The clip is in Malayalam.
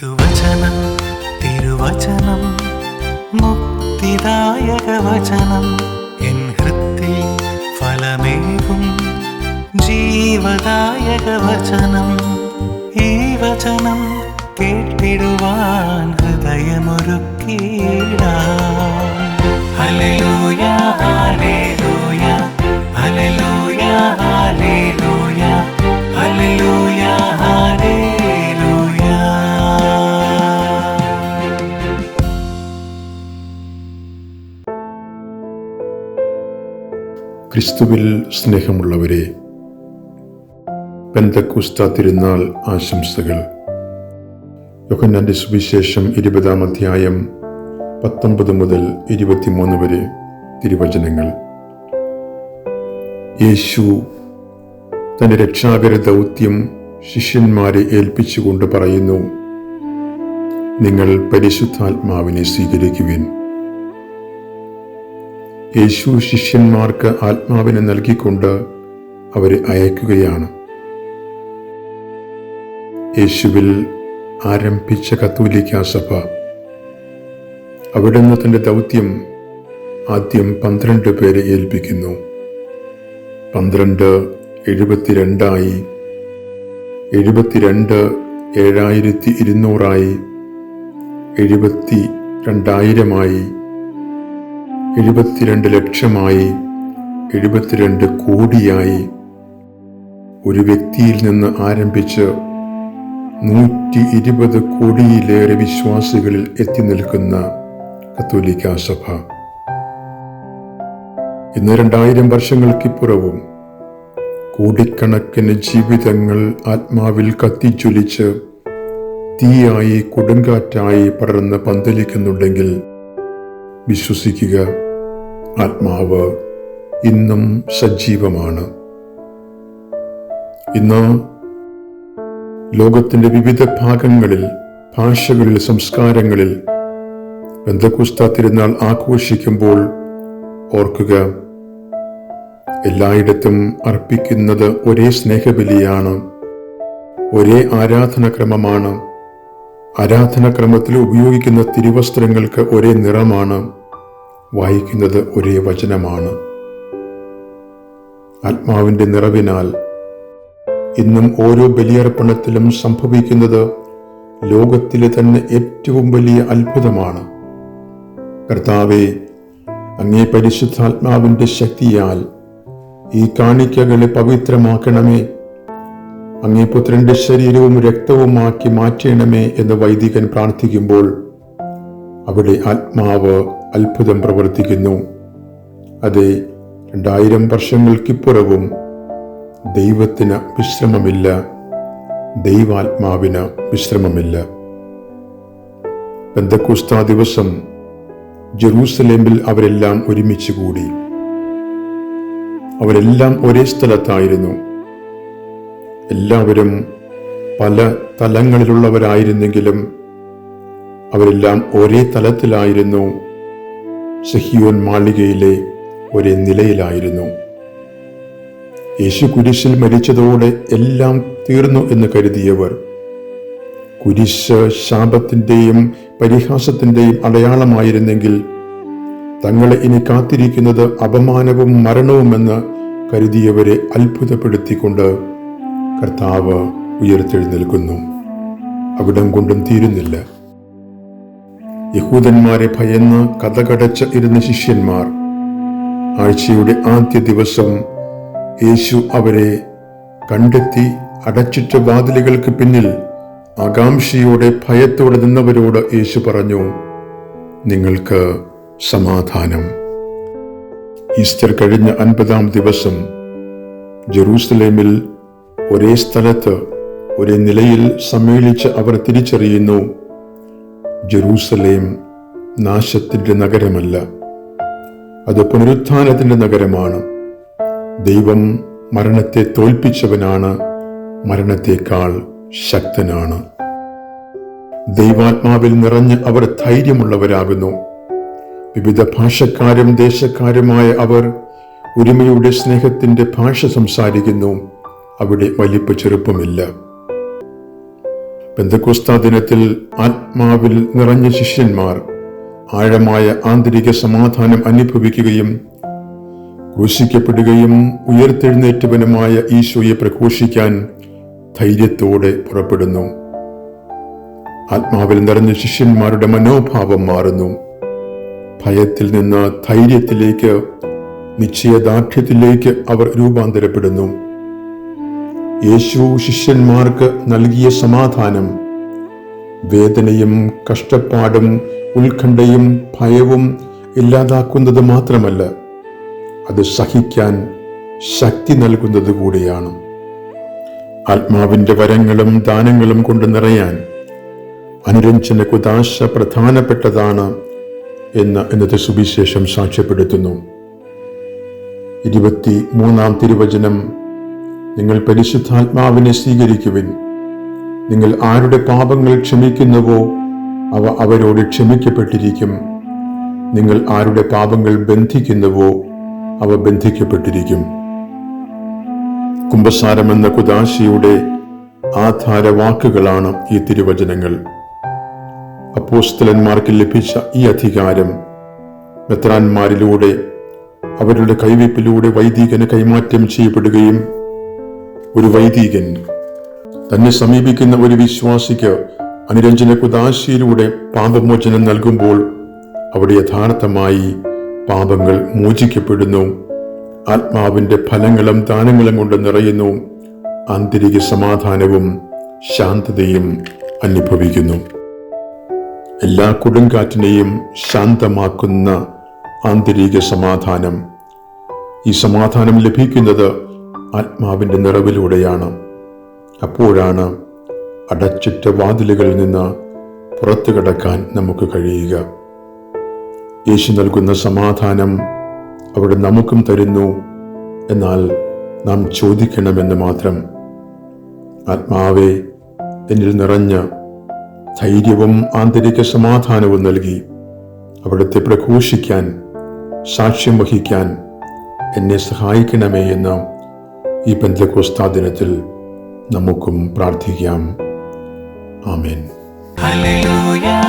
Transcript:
തിരുവചനം തിരുവചനം മുക്തിദായക വചനം എൻ ഹൃത്തി ഫലമേകും ജീവദായക വചനം ഈ വചനം കേട്ടിടുവാൻ ഹൃദയമൊരുക്കിയിടാം. ഹല്ലേലൂയ ഹല്ലേലൂയ ഹല്ലേലൂയ ഹല്ലേലൂയ. ക്രിസ്തുവിൽ സ്നേഹമുള്ളവരെ പെന്തക്കുസ്ത തിരുനാൾ ആശംസകൾ. യോഹന്നാന്റെ സുവിശേഷം ഇരുപതാം അധ്യായം പത്തൊമ്പത് മുതൽ ഇരുപത്തിമൂന്ന് വരെ തിരുവചനങ്ങൾ. യേശു തന്റെ രക്ഷാകര ദൗത്യം ശിഷ്യന്മാരെ ഏൽപ്പിച്ചുകൊണ്ട് പറയുന്നു നിങ്ങൾ പരിശുദ്ധാത്മാവിനെ സ്വീകരിക്കുവിൻ. യേശു ശിഷ്യന്മാർക്ക് ആത്മാവിനെ നൽകിക്കൊണ്ട് അവരെ അയക്കുകയാണ്. യേശുവിൽ ആരംഭിച്ച കത്തോലിക്ക സഭ. അവിടുന്ന് തന്റെ ദൗത്യം ആദ്യം പന്ത്രണ്ട് പേരെ ഏൽപ്പിക്കുന്നു. പന്ത്രണ്ട് എഴുപത്തിരണ്ടായി എഴുപത്തിരണ്ട് ഏഴായിരത്തി ഇരുന്നൂറായി എഴുപത്തി രണ്ടായിരമായി എഴുപത്തിരണ്ട് ലക്ഷമായി എഴുപത്തിരണ്ട് കോടിയായി. ഒരു വ്യക്തിയിൽ നിന്ന് ആരംഭിച്ച് നൂറ്റി ഇരുപത് കോടിയിലേറെ വിശ്വാസികളിൽ എത്തി നിൽക്കുന്ന കത്തോലിക്ക സഭ. ഇന്ന് രണ്ടായിരം വർഷങ്ങൾക്കിപ്പുറവും കോടിക്കണക്കിന് ജീവിതങ്ങൾ ആത്മാവിൽ കത്തിജ്വലിച്ച് തീയായി കൊടുങ്കാറ്റായി പടർന്ന് പന്തലിക്കുന്നുണ്ടെങ്കിൽ വിശ്വസിക്കുക. ആത്മാവ് ഇന്നും സജീവമാണ്. ഇന്ന് ലോകത്തിന്റെ വിവിധ ഭാഗങ്ങളിൽ ഭാഷകളിൽ സംസ്കാരങ്ങളിൽ ബന്ധക്കുസ്ത തിരുനാൾ ആഘോഷിക്കുമ്പോൾ ഓർക്കുക എല്ലായിടത്തും അർപ്പിക്കുന്നത് ഒരേ സ്നേഹബലിയാണ് ഒരേ ആരാധനക്രമമാണ്. ആരാധനക്രമത്തിൽ ഉപയോഗിക്കുന്ന തിരുവസ്ത്രങ്ങൾക്ക് ഒരേ നിറമാണ്. വായിക്കുന്നത് ഒരേ വചനമാണ്. ആത്മാവിന്റെ നിറവിനാൽ ഇന്നും ഓരോ ബലിയർപ്പണത്തിലും സംഭവിക്കുന്നത് ലോകത്തിലെ തന്നെ ഏറ്റവും വലിയ അത്ഭുതമാണ്. കർത്താവെ അങ്ങേ പരിശുദ്ധാത്മാവിന്റെ ശക്തിയാൽ ഈ കാണിക്കകളെ പവിത്രമാക്കണമേ. അങ്ങേ പുത്രന്റെ ശരീരവും രക്തവുമാക്കി മാറ്റണമേ എന്ന് വൈദികൻ പ്രാർത്ഥിക്കുമ്പോൾ അവിടെ ആത്മാവ് അത്ഭുതം പ്രവർത്തിക്കുന്നു. അതെ രണ്ടായിരം വർഷങ്ങൾക്കിപ്പുറവും ദൈവത്തിന് വിശ്രമമില്ല. ദൈവാത്മാവിന് വിശ്രമമില്ല. ബന്ധക്കുസ്ത ദിവസം ജെറൂസലേമിൽ അവരെല്ലാം ഒരുമിച്ച് കൂടി. അവരെല്ലാം ഒരേ സ്ഥലത്തായിരുന്നു. എല്ലാവരും പല തലങ്ങളിലുള്ളവരായിരുന്നെങ്കിലും അവരെല്ലാം ഒരേ തലത്തിലായിരുന്നു. സഹിയോൻ മാളികയിലെ ഒരേ നിലയിലായിരുന്നു. യേശു കുരിശിൽ മരിച്ചതോടെ എല്ലാം തീർന്നു എന്ന് കരുതിയവർ കുരിശ് ശാപത്തിന്റെയും പരിഹാസത്തിന്റെയും അടയാളമായിരുന്നെങ്കിൽ തങ്ങളെ ഇനി കാത്തിരിക്കുന്നത് അപമാനവും മരണവുമെന്ന് കരുതിയവരെ അത്ഭുതപ്പെടുത്തിക്കൊണ്ട് കർത്താവ് ഉയർത്തെഴുന്നേൽക്കുന്നു. അവിടം കൊണ്ടും തീരുന്നില്ല. യഹൂദന്മാരെ ഭയന്ന് കഥകടച്ച് ഇരുന്ന ശിഷ്യന്മാർ. ആഴ്ചയുടെ ആദ്യ ദിവസം യേശു അവരെ കണ്ടെത്തി അടച്ചിട്ട വാതിലുകൾക്ക് പിന്നിൽ ആകാംക്ഷയോടെ ഭയത്തോടെ നിന്നവരോട് യേശു പറഞ്ഞു നിങ്ങൾക്ക് സമാധാനം. ഈസ്റ്റർ കഴിഞ്ഞ അൻപതാം ദിവസം ജെറൂസലേമിൽ ഒരേ സ്ഥലത്ത് ഒരേ നിലയിൽ സമ്മേളിച്ച് അവർ തിരിച്ചറിയുന്നു ജെറൂസലേം നാശത്തിന്റെ നഗരമല്ല അത് പുനരുത്ഥാനത്തിന്റെ നഗരമാണ്. ദൈവം മരണത്തെ തോൽപ്പിച്ചവനാണ് മരണത്തേക്കാൾ ശക്തനാണ്. ദൈവാത്മാവിൽ നിറഞ്ഞ് അവർ ധൈര്യമുള്ളവരാകുന്നു. വിവിധ ഭാഷക്കാരും ദേശക്കാരുമായ അവർ ഒരുമയുടെ സ്നേഹത്തിന്റെ ഭാഷ സംസാരിക്കുന്നു. അവിടെ വലിപ്പ ചെറുപ്പമില്ല. ബന്ധക്കുസ്ത ദിനത്തിൽ ആത്മാവിൽ നിറഞ്ഞ ശിഷ്യന്മാർ ആഴമായ ആന്തരിക സമാധാനം അനുഭവിക്കുകയും ക്രൂശിക്കപ്പെടുകയും ഉയർത്തെഴുന്നേറ്റവനുമായ ഈശോയെ പ്രഘോഷിക്കാൻ ധൈര്യത്തോടെ പുറപ്പെടുന്നു. ആത്മാവിൽ നിറഞ്ഞ ശിഷ്യന്മാരുടെ മനോഭാവം മാറുന്നു. ഭയത്തിൽ നിന്ന് ധൈര്യത്തിലേക്ക് നിശ്ചയദാർഢ്യത്തിലേക്ക് അവർ രൂപാന്തരപ്പെടുന്നു. യേശു ശിഷ്യന്മാർക്ക് നൽകിയ സമാധാനം. വേദനയും കഷ്ടപ്പാടും ഉത്കണ്ഠയും ഭയവും ഇല്ലാതാക്കുന്നത് മാത്രമല്ല അത് സഹിക്കാൻ ശക്തി നൽകുന്നത് കൂടിയാണ്. ആത്മാവിന്റെ വരങ്ങളും ദാനങ്ങളും കൊണ്ട് നിറയാൻ അനുരഞ്ജന കുതാശ പ്രധാനപ്പെട്ടതാണ് എന്ന് ഇന്നത്തെ സുവിശേഷം സാക്ഷ്യപ്പെടുത്തുന്നു. ഇരുപത്തി മൂന്നാം തിരുവചനം നിങ്ങൾ പരിശുദ്ധാത്മാവിനെ സ്വീകരിക്കുവിൻ. നിങ്ങൾ ആരുടെ പാപങ്ങൾ ക്ഷമിക്കുന്നുവോ അവ അവരോട് ക്ഷമിക്കപ്പെട്ടിരിക്കും. നിങ്ങൾ ആരുടെ പാപങ്ങൾ ബന്ധിക്കുന്നുവോ അവ ബന്ധിക്കപ്പെട്ടിരിക്കും. കുംഭസാരം എന്ന കുദാശിയുടെ ആധാരവാക്കുകളാണ് ഈ തിരുവചനങ്ങൾ. അപ്പോസ്തലന്മാർക്ക് ലഭിച്ച ഈ അധികാരം മെത്രാന്മാരിലൂടെ അവരുടെ കൈവയ്പിലൂടെ വൈദികന് കൈമാറ്റം ചെയ്യപ്പെടുകയും ഒരു വൈദികൻ. തന്നെ സമീപിക്കുന്ന ഒരു വിശ്വാസിക്ക് അനുരഞ്ജന കുദാശിയിലൂടെ പാപമോചനം നൽകുമ്പോൾ അവിടെ യഥാർത്ഥമായി പാപങ്ങൾ മോചിക്കപ്പെടുന്നു. ആത്മാവിന്റെ ഫലങ്ങളും ദാനങ്ങളും കൊണ്ട് നിറയുന്നു. ആന്തരിക സമാധാനവും ശാന്തതയും അനുഭവിക്കുന്നു. എല്ലാ കൊടുങ്കാറ്റിനെയും ശാന്തമാക്കുന്ന ആന്തരിക സമാധാനം. ഈ സമാധാനം ലഭിക്കുന്നത് ആത്മാവിന്റെ നിറവിലൂടെയാണ്. അപ്പോഴാണ് അടച്ചിട്ട വാതിലുകളിൽ നിന്ന് പുറത്തു കടക്കാൻ നമുക്ക് കഴിയുക. യേശു നൽകുന്ന സമാധാനം അവിടെ നമുക്കും തരുന്നു. എന്നാൽ നാം ചോദിക്കണമെന്ന് മാത്രം. ആത്മാവെ എന്നിൽ നിറഞ്ഞ ധൈര്യവും ആന്തരിക സമാധാനവും നൽകി അവിടുത്തെ പ്രഘോഷിക്കാൻ സാക്ഷ്യം വഹിക്കാൻ എന്നെ സഹായിക്കണമേ എന്ന് ഈ പെന്തലക്കോസ്താ ദിനത്തിൽ നമുക്കും പ്രാർത്ഥിക്കാം ആമേൻ Hallelujah.